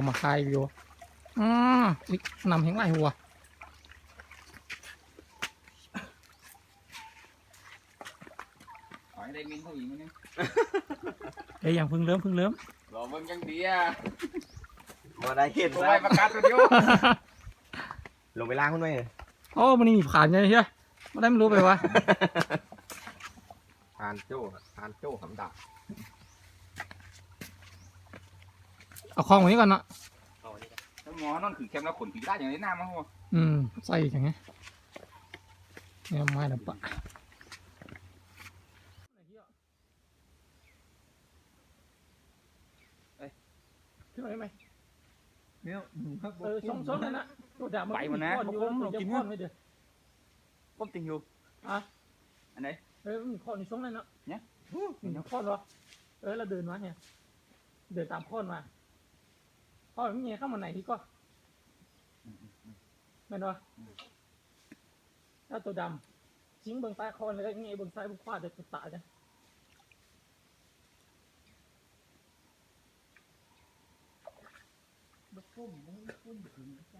เอาเอามาคายอยู่อ๋ออุ๊ยนำแห้งไรหัวขอให้ได้เงินเขาอีกมั้งเนี่ยเอ้ยยังเพิ่งเริ่มเพิ่งเริ่มรอเบิ่งจังดีอะมาได้เห็นตัวแล้ไว้วประกาศตัวเดียวลงไปล้างคุณไหมโอ้มันนี่มีผ่านไงเฮียไม่ได้ไม่รู้ไปวะทานโจ้ทานโจ้สำดับ เอาคลองไว้นี้ก่อนเนาะถ้าหมอนั่นคือแคมแล้วขนผีได้อย่างนี้หน้ามั้งวะอืมใส่อย่างเงี้ยเนี่ยไม้ดำปะขึ้นมาได้ไหมเนี่ยเออสองสองนั่นนะตัวดำมันอยู่มันจะค้อนไม่เด้อก้มติงอยู่อะอันไหนเออมันค้อนอยู่สองนั่นเนาะเนี่ยมันค้อนวะเออเราเดินมาเนี่ยเดินตามค้อนมา พ่อนมันเนี่ยเข้ามาไหนที่ก็แม่นวะถ้าตัวดำชิ้งเบิ่งใต้คอนแล้วก็เงี้ยเบิ่งซ้ายเบิ่งขวาเดี๋ยวจะตายนะเนี่ยวันนี้คอนวุดวุดวุดไปป่าเดินไปเลยครับไปตายเถอะ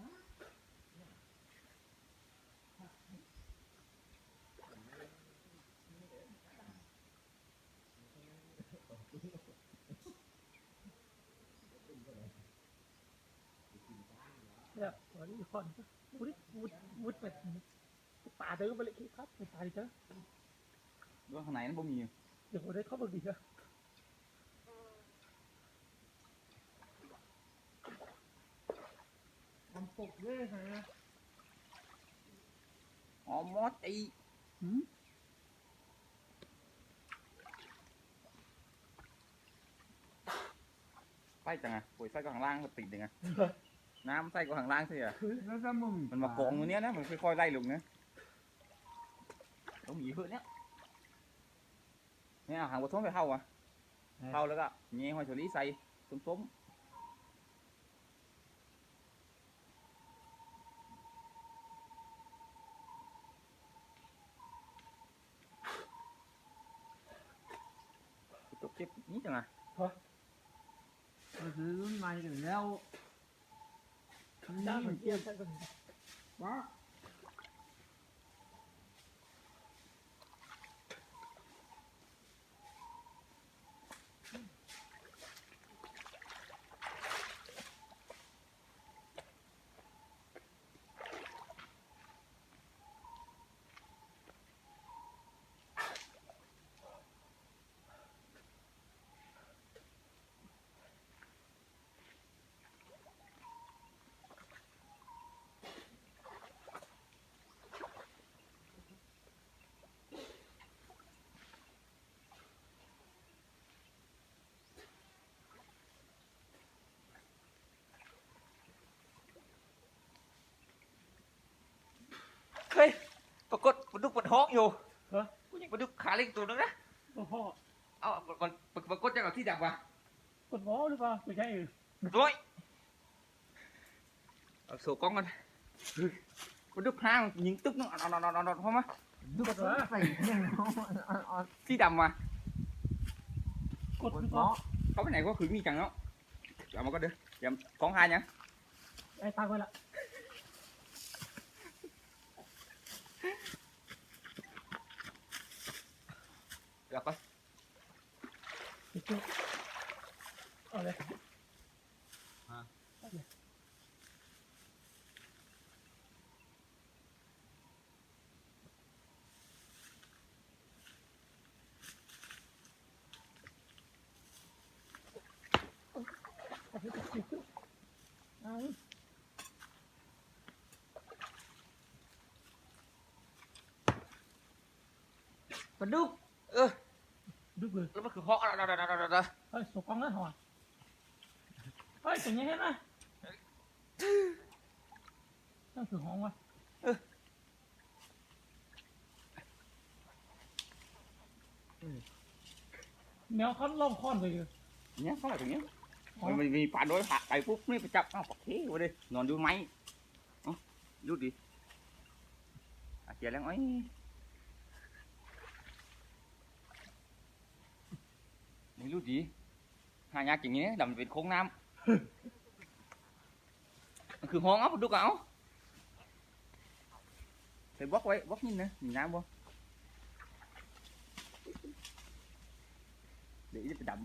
ด้วยข้างในนั้นบ่มีเดี๋ยวผมได้เข้าไปดีอะมันปกเลยฮะอ๋อมอสไอไฟจังอะปุ๋ยไฟก็ข้างล่างก็ติดยังไง น้ำไฟก็ข้างล่างใช่ไหมแล้วจะมึงมันมากองตรงเนี้ยนะมันค่อยๆไล่ลงนะต้องหยีเพื่อนเนี้ยเนี่ยเอาหางบทท้องไปเข้าอะเข้าแล้วก็เงี้ยหอยเฉลี่ใส่ส้มๆตกเจ็บนี้จังอะมันคือรุ่นใหม่ถึงแล้ว จ้าเหมือนเกียร์ใช่ก็ ว้า เฮ้ย ปรากฏปลาดุกปวดท้องอยู่กูยังปลาดุกขาเล็กตัวนึงนะ โอ้โหเอามันปรากฏจะเอาที่ดับวะกดหมอหรือเปล่าไม่ใช่เออด้วยเอาโซ่กล้องกันปลาดุกห้างยิงตึ๊บนึงเอาเอาเอาเอาเอาเข้ามาดูกระใส่เนี่ยเนาะที่ดำมากดหมอเขาไปไหนก็คือมีจังเนาะเอามาก็เด้อเดี๋ยวกล้องหายยังไอ้ตาไปละ เดี๋ยวก็ไป เลยแล้วมันคือเหาะเอาเอาเอาเอาเอาเฮ้ยสกองนั่นหัวเฮ้ยอย่างเงี้ยเห็นไหมนั่นคือห้องวะแมวเขาล่องค้อนไปอยู่เนี่ยเขาอะไรตรงเนี้ยมันมีมีปลาโดยผ่าไปปุ๊บนี่ไปจับเอ้าปอกเท่วะดินอนดูไหมเอ้าดูดิอะเจียแล้วไอ้ ยนี่รู้ดีหายากอย่างนี้ดำเป็นโค้งน้ำมันคือห้องเอ้าดูกเอาไปบล็อกไว้บล็อกนี่นะมีน้ำบ่เดี๋ยวจะไปดับ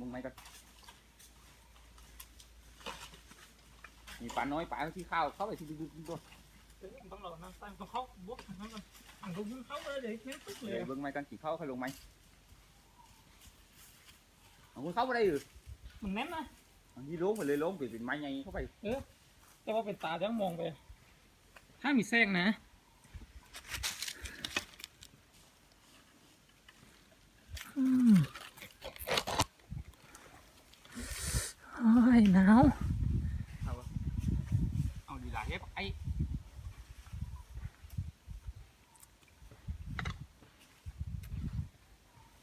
มึงไหมก่อนมีปลาน้อยปลาที่ข้าวเข้าไปที่ดึกๆตัวเออต้องรอน้ำตั้งต้องเข้าบวกนั่นมันอันก็ยิงเข้าเลยเดี๋ยวแค่ตึ๊กเลเดี๋ยยวเบิ่งไหมกันกี่เข้าใครลงไหมเอาคุณเข้าไปได้หรือมันแน่นนะอันนี้ล้มไปเลยล้มไปเป็นไม้ใหญ่เข้าไปแต่ว่าเป็นตาจะมองไปถ้ามีแทรกนะอืมโอ้ยหนาวเอาดีหลายเฮ็บไอ้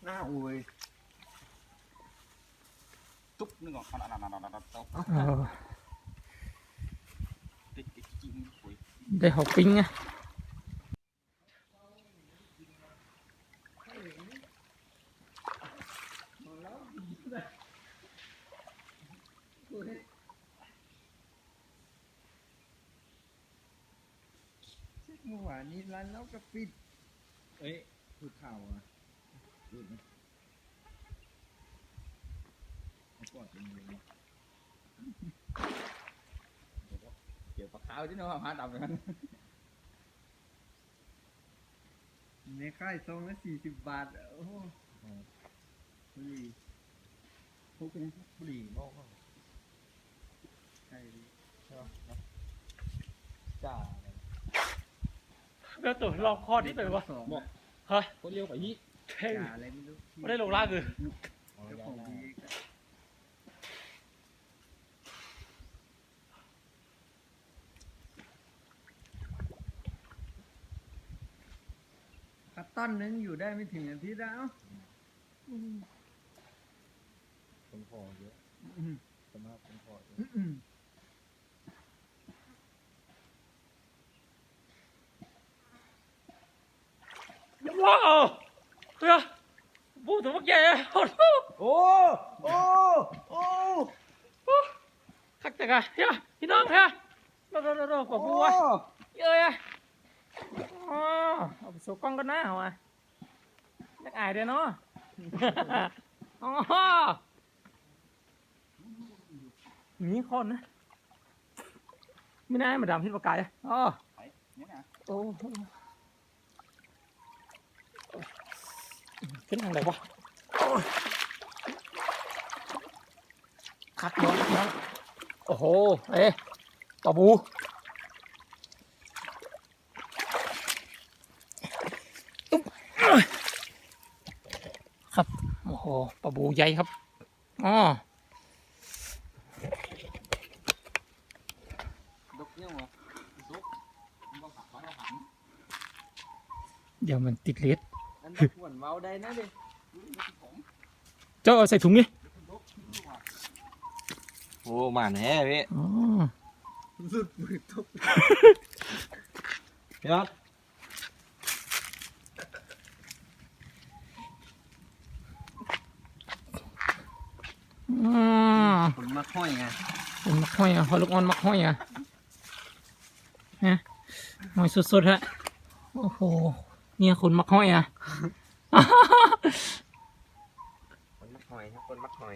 หน้าอุ้ย ตุ๊บนึงก่อนเอาเอาเอาเอาเอาเอาเอาเออติดติดจริงๆโอ้ยได้หกปิ้งอะเมื่อวานนี้ร้านเราก็ปิด เอ้ยพูดข่าวอะพูดนะ เอากอดเป็นมือนะเกี่ยวกับข้าวที่น้องหาดำเลยมันในค่ายซองละสี่สิบบาท โอ้โหบุหรี่พูดกันบุหรี่บอกว่ใช่ดิจ้าแล้วตัวลองคอนี่ไปวะบอกเฮ้ยคนเลี้ยวไปยี่เท่งจ่าอะไม่ไม่ได้ลงล่างเลยเจ้าของดีคั ตต้นนึงอยู่ได้ไม่ถึงอาทิตย์แล้วคนพอเยอะสภาพคนพอเยอะว้าวเฮ้ยบูตัวมักใหญ่อะโอ้โหโอ้โอ้โอ้คักจังอะเฮ้ยพี่น้องเฮ้ยรอรอรอรอกว่าบูวะเยอะ อ๋อเอาไปโชว์กล้องกันนะเอามานักอายเด้อเนาะ อ๋อมีคนนะ ไม่น่าให้มาดามพิษปากกายอะอ๋อเนี่ยนะโอ้โหขึ้นทางไหนวะโอ้ยคักน้องน้องโอ้โห เอ๊ะปลาบู อุ๊บครับ โอ้โหปลาบูใหญ่ครับอ๋อดกเนี่ยเหรอดกมันก็หักไว้แล้วหันเดี๋ยวมันติดเลสอันนั้นหวนเว้าได้นะดิเจ้าเอาใส่ถุงนี่โอ้หมาแน่พี่อ๋อ สุดมือตกพี่ยอด อืมคนมาค่อยไงเป็นมักห้อยอะพอลูกอ่อนมักห้อยอะฮะห้อยสุดๆฮะโอ้โห เนี่ยคนมักห้อยอะคนมักหอยครับคนมักหอย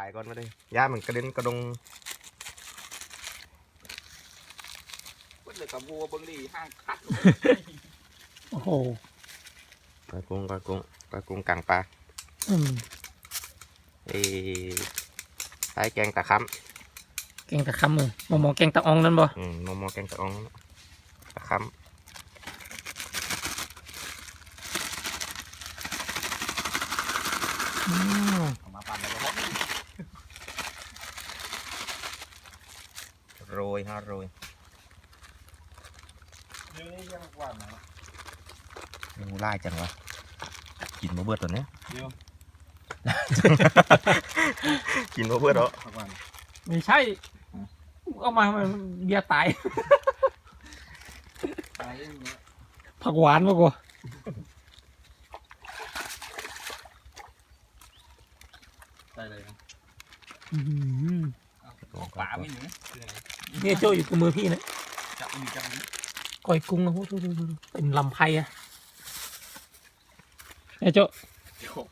ายก่อนมาเลยย่ามันกระเด็นกระดงเพิ่นเลยกับวัวเบิ่งดีห้างคัดโอ้โหกระกุ้งกระกุ้งกระกุ้งกลางปลาอืมเอ้ใช้แกงตะคแกงตะคำเลยมองมองแกงตะอองนั่นบ่ำอืมมอมอแกงตะอองตะคำอืมเอามาปั่นแล้วก็ พอโรยฮะโรยเดี๋ยวนี้ยังกว่านะงูไล่จังวะกินมาเบิดตัวเนี้ยเดี๋ยวกินมาเบิดเหรอสักวันไม่ใช่ เอามาทำไมเบียร์ตายตายอย่างเงี้ยผักหวานมากกว่าใช่เลยนะ อื้อหือป่าไม่หนี เนี่ยโจอยู่กับมือพี่นะจับมีจับมีก้อยกุ้งนะโอ้โหดูดูดูเป็นลำไพอะเนี่ยโจโยก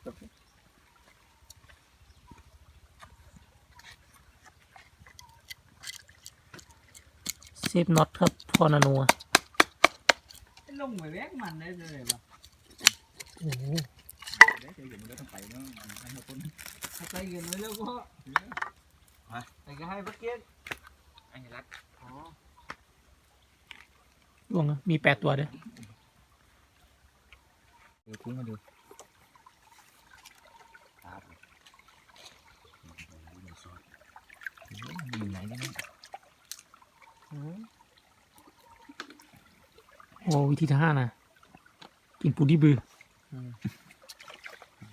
เซฟน็อตครับพอนานัวลงไปแวกมันได้เลยปะโอ้โหเดี๋ยวเดี๋ยวมันจะต้องไปเนาะมันให้มาต้นถ้าใจเงินไว้แล้วก็แต่ก็ให้พักเก็ต ไอ้รัดอ๋อล่วงนะมีแปดตัวเด้อเออคุ้งมาดูครับอยู่ไหนกันเนี่ยโอ้วิธีที่ห้านะกินปูดิบือ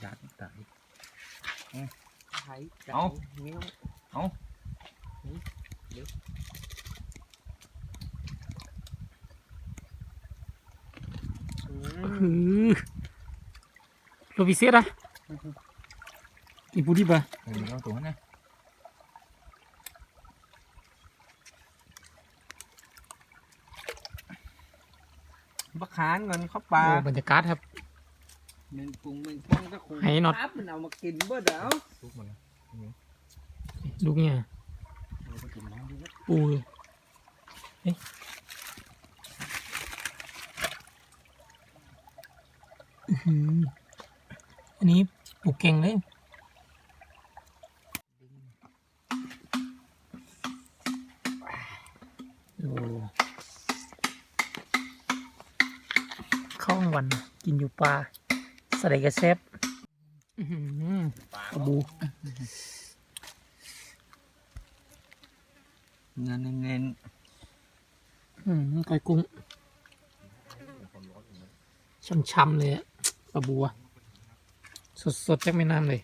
ยัดตายไข่ไก่เอาเงี้ยวหือ โรบิเซียนะกินปูดิบะเออเอาตัวนั้นนะบักขานเงินเข้าปลาโอ้บรรยากาศครับหนึ่งกุ้งหนึ่งป้องก็คงให้น็อตปั๊บมันเอามากินเบ่เด้อทุกหมดแล้วลูกเนี่ยเราไปกินน้ำดูว่าปูเลยเอ๊ะอื้ อหืออันนี้ปลูกเก่งเลยโอ้ข้าววันกินอยู่ปลาสไลด์กระเซฟอื้อหือปลาปลาบูเงินเน้นอืมก้อยกุ้งช่ำๆเลยอะปลาบัว สดๆจากแม่น้ำเลย